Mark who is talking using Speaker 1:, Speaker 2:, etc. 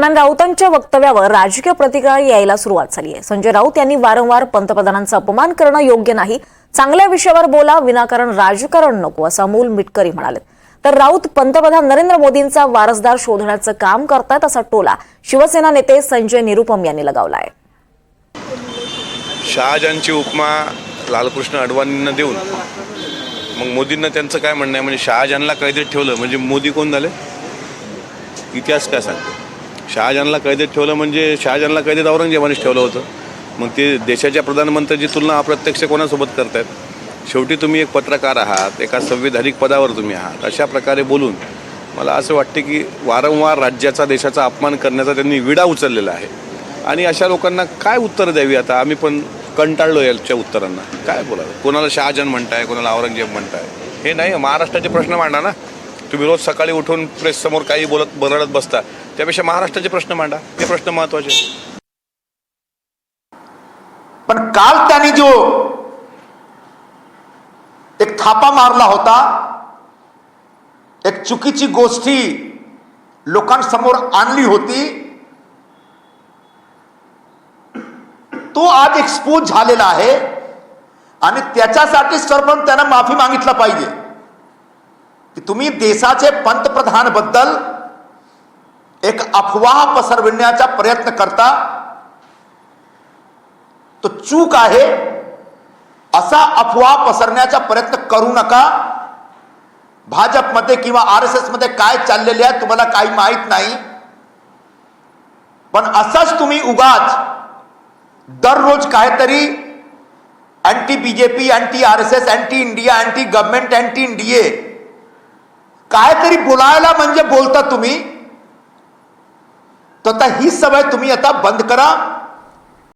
Speaker 1: दरम्यान राऊतांच्या वक्तव्यावर राजकीय प्रतिक्रिया यायला सुरुवात झाली आहे. संजय राऊत यांनी वारंवार पंतप्रधानांचा अपमान करणं योग्य नाही. चांगल्या विषयावर बोला विनाकारण राजकारण नको असं अमोल मिटकरी म्हणाले. तर राऊत पंतप्रधान नरेंद्र मोदींचा वारसदार शोधण्याचं काम करतायत असा टोला शिवसेना नेते संजय निरुपम यांनी लगावला आहे
Speaker 2: शहाजहानची उपमा लालकृष्ण अडवाणींना देऊन मग मोदींना त्यांचं काय म्हणणं आहे? म्हणजे शहाजहानला काहीतरी ठेवलं. म्हणजे मोदी कोण झाले? इतिहास काय सांगतो? शहाजहानला कैदेत ठेवलं म्हणजे शहाजहानला कैदेत औरंगजेबानेच ठेवलं होतं. मग ते देशाच्या प्रधानमंत्र्यांची तुलना अप्रत्यक्ष कोणासोबत करतायत? शेवटी तुम्ही एक पत्रकार आहात एका संविधानिक पदावर तुम्ही आहात. अशा प्रकारे बोलून मला असं वाटते की वारंवार राज्याचा देशाचा अपमान करण्याचा त्यांनी विडा उचललेला आहे. आणि अशा लोकांना काय उत्तरं द्यावी आता? आम्ही पण कंटाळलो याच्या उत्तरांना. काय बोलावं? कोणाला शहाजहान म्हणताय कोणाला औरंगजेब म्हणताय? हे नाही महाराष्ट्राचे प्रश्न मांडा ना. तुम्ही रोज सकाळी उठून प्रेससमोर काही बोलत बरळत बसता. त्यापेक्षा महाराष्ट्राचे प्रश्न मांडा. हे प्रश्न महत्त्वाचे
Speaker 3: पण काल त्यांनी जो एक थापा मारला होता एक चुकीची गोष्टी लोकांसमोर आणली होती तो आज एक्सपोज झालेला आहे आणि त्याच्यासाठी सर्वांनी त्यांना माफी मागितला पाहिजे. की तुम्ही देशाचे पंतप्रधानबद्दल एक अफवाह पसरविण्याचा प्रयत्न करता तो चूक आहे. असा अफवा पसरण्याचा प्रयत्न करू नका. भाजपमध्ये किंवा आर एस एसमध्ये काय चाललेले आहे तुम्हाला काही माहीत नाही. पण असंच तुम्ही उगाच दररोज काहीतरी anti BJP anti R S S anti India anti government anti इंडिये काय तरी बोलायला म्हणजे बोलता तुम्ही? तर आता ही सवय तुम्ही आता बंद करा.